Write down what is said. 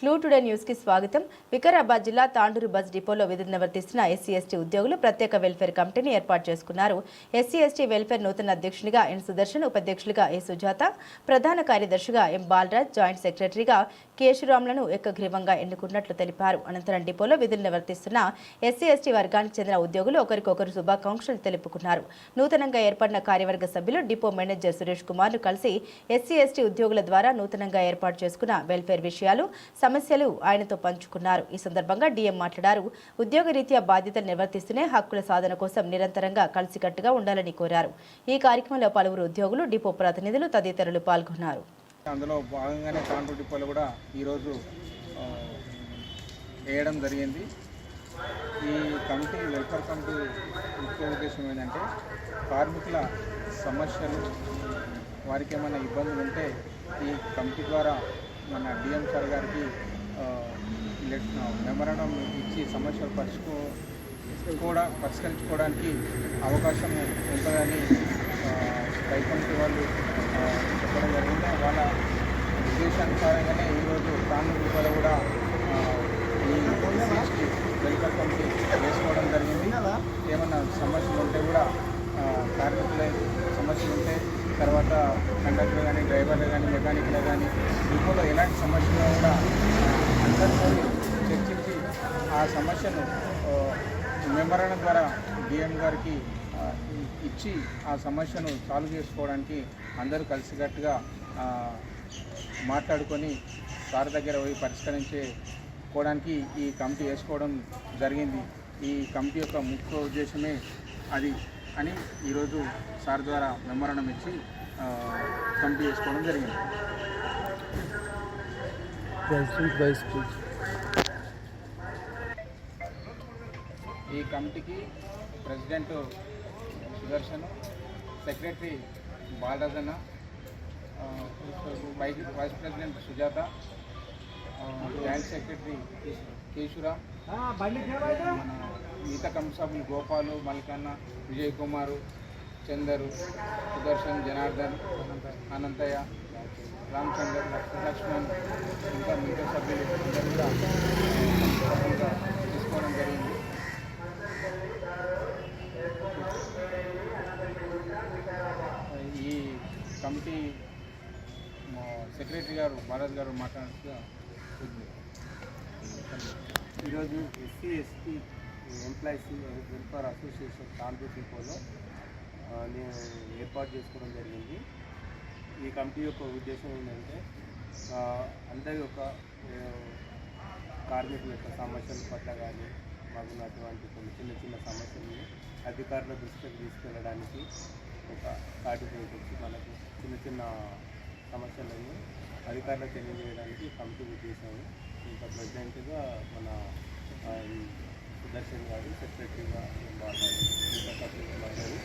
Clue today న్యూస్కి స్వాగతం. వికారాబాద్ జిల్లా తాండూరు బస్ డిపోలో విధులు నిర్వర్తిస్తున్న ఎస్సీ ఎస్టీ ఉద్యోగులు ప్రత్యేక వెల్ఫేర్ కమిటీని ఏర్పాటు చేసుకున్నారు. ఎస్సీ ఎస్టీ వెల్ఫేర్ నూతన అధ్యక్షునిగా ఎన్ సుదర్శన్ ఉపాధ్యక్షులుగా ఏ సుజాత ప్రధాన కార్యదర్శిగా ఎం బాలరాజ్ జాయింట్ సెక్రటరీగా కేశురామ్లను ఏకగ్రీవంగా ఎన్నుకున్నట్లు తెలిపారు. అనంతరం డిపోలో విధులు నిర్వర్తిస్తున్న ఎస్సీ ఎస్టీ వర్గానికి చెందిన ఉద్యోగులు ఒకరికొకరు శుభాకాంక్షలు తెలుపుకున్నారు. నూతనంగా ఏర్పడిన కార్యవర్గ సభ్యులు డిపో మేనేజర్ సురేష్ కుమార్ను కలిసి ఎస్సీ ఎస్టీ ఉద్యోగుల ద్వారా నూతనంగా ఏర్పాటు చేసుకున్న వెల్ఫేర్ విషయాలు సమస్యలు ఆయనతో పంచుకున్నారు. ఈ సందర్భంగా డీఎం మాట్లాడారు. ఉద్యోగరీత్యా బాధ్యతలు నిర్వర్తిస్తూనే హక్కుల సాధన కోసం నిరంతరంగా కలిసికట్టుగా ఉండాలని కోరారు. ఈ కార్యక్రమంలో పలువురు ఉద్యోగులు డిపో ప్రతినిధులు తదితరులు పాల్గొన్నారు. అందులో భాగంగానే కాంట్రూ డిపోలో కూడా ఈరోజు వేయడం జరిగింది. ఈ కమిటీ వెల్ఫేర్ కమిటీ ముఖ్య ఉద్దేశం ఏంటంటే కార్మికుల సమస్యలు వారికి ఏమైనా ఇబ్బందులు ఉంటే ఈ కమిటీ ద్వారా మన డిఎం సార్ గారికి మెమరణం ఇచ్చి సమస్యలు పరుచుకో కూడా పరిష్కరించుకోవడానికి అవకాశం ఉంటుందని ఆ, వాళ్ళు చెప్పడం జరిగింది. వాళ్ళ ఉద్దేశానుసారంగానే ఈరోజు కాంగ్రెస్ రూపాయలు కూడా ఈ ఎస్సీ వెల్ఫేర్ కమిటీ వేసుకోవడం జరిగింది. ఏమన్నా సమస్యలు ఉంటే కూడా ఆ, కార్మికుల సమస్యలు ఉంటే తర్వాత కండక్టర్ కానీ డ్రైవర్లు కానీ మెకానిక్లు కానీ డిపోలో ఎలాంటి సమస్యలు కూడా అందరితో చర్చించి ఆ సమస్యను మెమరణం ద్వారా డిఎం గారికి ఇచ్చి ఆ సమస్యను సాల్వ్ చేసుకోవడానికి అందరూ కలిసికట్టుగా మాట్లాడుకొని సార్ దగ్గర పోయి పరిష్కరించుకోవడానికి ఈ కమిటీ వేసుకోవడం జరిగింది. ఈ కమిటీ యొక్క ముఖ్య ఉద్దేశమే అది. అని ఈరోజు సార్ ద్వారా మెమరణం ఇచ్చి కంప్లీట్ కమిటీ వేసుకోవడం జరిగింది. ప్రెసిడెంట్ ఈ కమిటీకి president Sudarshan secretary Balarajanna vice vice president Sujatha joint secretary Keshuram మన మిగతా కమిటీ గోపాలు మల్కన్న విజయ్ కుమారు చందరు సుదర్శన్ జనార్దన్ అనంతయ్య రామచందర్ లక్ష్మణ్ ఇంకా మిగతా సభ్యులు అందరూ కూడా సభ్యులుగా తీసుకోవడం జరిగింది. ఈ కమిటీ సెక్రటరీ గారు భారత్ గారు మాట్లాడుతూ ఈరోజు SC ST employees welfare association కాంపీ డిపోలో నేను ఏర్పాటు చేసుకోవడం జరిగింది. ఈ కమిటీ యొక్క ఉద్దేశం ఏంటంటే అందరి యొక్క కార్మికుల యొక్క సమస్యల పట్ల కానీ మాకున్నటువంటి కొన్ని చిన్న చిన్న సమస్యలను అధికారుల దృష్టికి తీసుకెళ్ళడానికి ఒక సాటిఫైట్ వచ్చి మనకు చిన్న చిన్న సమస్యలను అధికారులకు తెలియజేయడానికి కమిటీ ఉద్దేశం. ఇంకా ప్రజెంట్గా మన అధ్యక్షుడు గారు సెక్రటరీగా మాట్లాడి